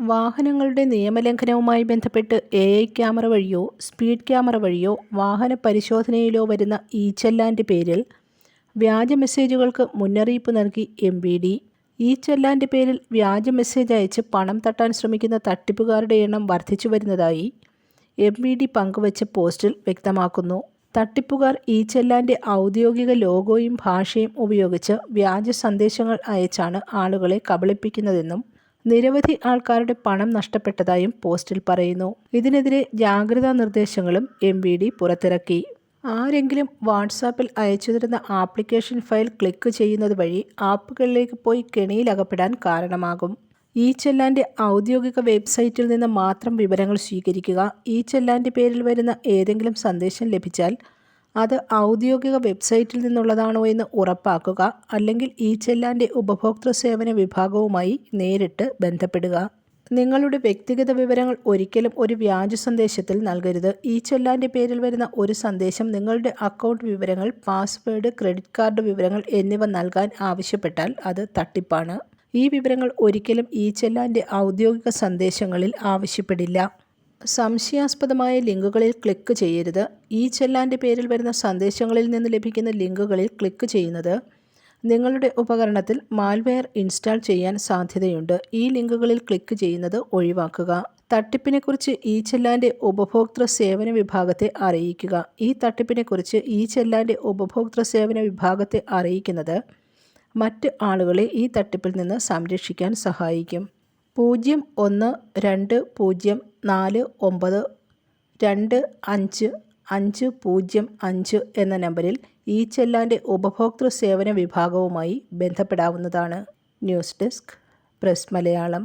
വാഹനങ്ങളുടെ നിയമലംഘനവുമായി ബന്ധപ്പെട്ട് എ ഐ ക്യാമറ വഴിയോ സ്പീഡ് ക്യാമറ വഴിയോ വാഹന പരിശോധനയിലോ വരുന്ന ഈച്ചെല്ലാന്റെ ചെല്ലാന്റെ പേരിൽ വ്യാജ മെസ്സേജുകൾക്ക് മുന്നറിയിപ്പ് നൽകി എം വി ഡി. ഈ ചെല്ലാന്റെ പേരിൽ വ്യാജ മെസ്സേജ് അയച്ച് പണം തട്ടാൻ ശ്രമിക്കുന്ന തട്ടിപ്പുകാരുടെ എണ്ണം വർദ്ധിച്ചു വരുന്നതായി എം വി ഡി പങ്കുവച്ച പോസ്റ്റിൽ വ്യക്തമാക്കുന്നു. തട്ടിപ്പുകാർ ഈ ചെല്ലാന്റെ ഔദ്യോഗിക ലോഗോയും ഭാഷയും ഉപയോഗിച്ച് വ്യാജ സന്ദേശങ്ങൾ അയച്ചാണ് ആളുകളെ കബളിപ്പിക്കുന്നതെന്നും നിരവധി ആൾക്കാരുടെ പണം നഷ്ടപ്പെട്ടതായും പോസ്റ്റിൽ പറയുന്നു. ഇതിനെതിരെ ജാഗ്രതാ നിർദ്ദേശങ്ങളും എം വി ഡി പുറത്തിറക്കി. ആരെങ്കിലും വാട്സാപ്പിൽ അയച്ചു തരുന്ന ആപ്ലിക്കേഷൻ ഫയൽ ക്ലിക്ക് ചെയ്യുന്നത് വഴി ആപ്പുകളിലേക്ക് പോയി കെണിയിലകപ്പെടാൻ കാരണമാകും. ഈ ചെല്ലാന്റെ ഔദ്യോഗിക വെബ്സൈറ്റിൽ നിന്ന് മാത്രം വിവരങ്ങൾ സ്വീകരിക്കുക ഈ ചെല്ലാന്റെ പേരിൽ വരുന്ന ഏതെങ്കിലും സന്ദേശം ലഭിച്ചാൽ അത് ഔദ്യോഗിക വെബ്സൈറ്റിൽ നിന്നുള്ളതാണോ എന്ന് ഉറപ്പാക്കുക. അല്ലെങ്കിൽ ഈ ചെല്ലാന്റെ ഉപഭോക്തൃ സേവന വിഭാഗവുമായി നേരിട്ട് ബന്ധപ്പെടുക. നിങ്ങളുടെ വ്യക്തിഗത വിവരങ്ങൾ ഒരിക്കലും ഒരു വ്യാജ സന്ദേശത്തിൽ നൽകരുത്. ഈ ചെല്ലാന്റെ പേരിൽ വരുന്ന ഒരു സന്ദേശം നിങ്ങളുടെ അക്കൗണ്ട് വിവരങ്ങൾ പാസ്വേഡ് ക്രെഡിറ്റ് കാർഡ് വിവരങ്ങൾ എന്നിവ നൽകാൻ ആവശ്യപ്പെട്ടാൽ അത് തട്ടിപ്പാണ്. ഈ വിവരങ്ങൾ ഒരിക്കലും ഈ ചെല്ലാന്റെ ഔദ്യോഗിക സന്ദേശങ്ങളിൽ ആവശ്യപ്പെടില്ല. സംശയാസ്പദമായ ലിങ്കുകളിൽ ക്ലിക്ക് ചെയ്യരുത്. ഈ ചെല്ലാന്റെ പേരിൽ വരുന്ന സന്ദേശങ്ങളിൽ നിന്ന് ലഭിക്കുന്ന ലിങ്കുകളിൽ ക്ലിക്ക് ചെയ്യുന്നത് നിങ്ങളുടെ ഉപകരണത്തിൽ മാൽവെയർ ഇൻസ്റ്റാൾ ചെയ്യാൻ സാധ്യതയുണ്ട്. ഈ ലിങ്കുകളിൽ ക്ലിക്ക് ചെയ്യുന്നത് ഒഴിവാക്കുക. തട്ടിപ്പിനെക്കുറിച്ച് ഈ ചെല്ലാന്റെ ഉപഭോക്തൃ സേവന വിഭാഗത്തെ അറിയിക്കുക. ഈ തട്ടിപ്പിനെക്കുറിച്ച് ഈ ചെല്ലാന്റെ ഉപഭോക്തൃ സേവന വിഭാഗത്തെ അറിയിക്കുന്നത് മറ്റ് ആളുകളെ ഈ തട്ടിപ്പിൽ നിന്ന് സംരക്ഷിക്കാൻ സഹായിക്കും. പൂജ്യം ഒന്ന് രണ്ട് പൂജ്യം നാല് ഒമ്പത് രണ്ട് അഞ്ച് അഞ്ച് പൂജ്യം അഞ്ച് എന്ന നമ്പറിൽ ഈ ചെല്ലാന്റെ ഉപഭോക്തൃ സേവന വിഭാഗവുമായി ബന്ധപ്പെടാവുന്നതാണ്. News desk press Malayalam.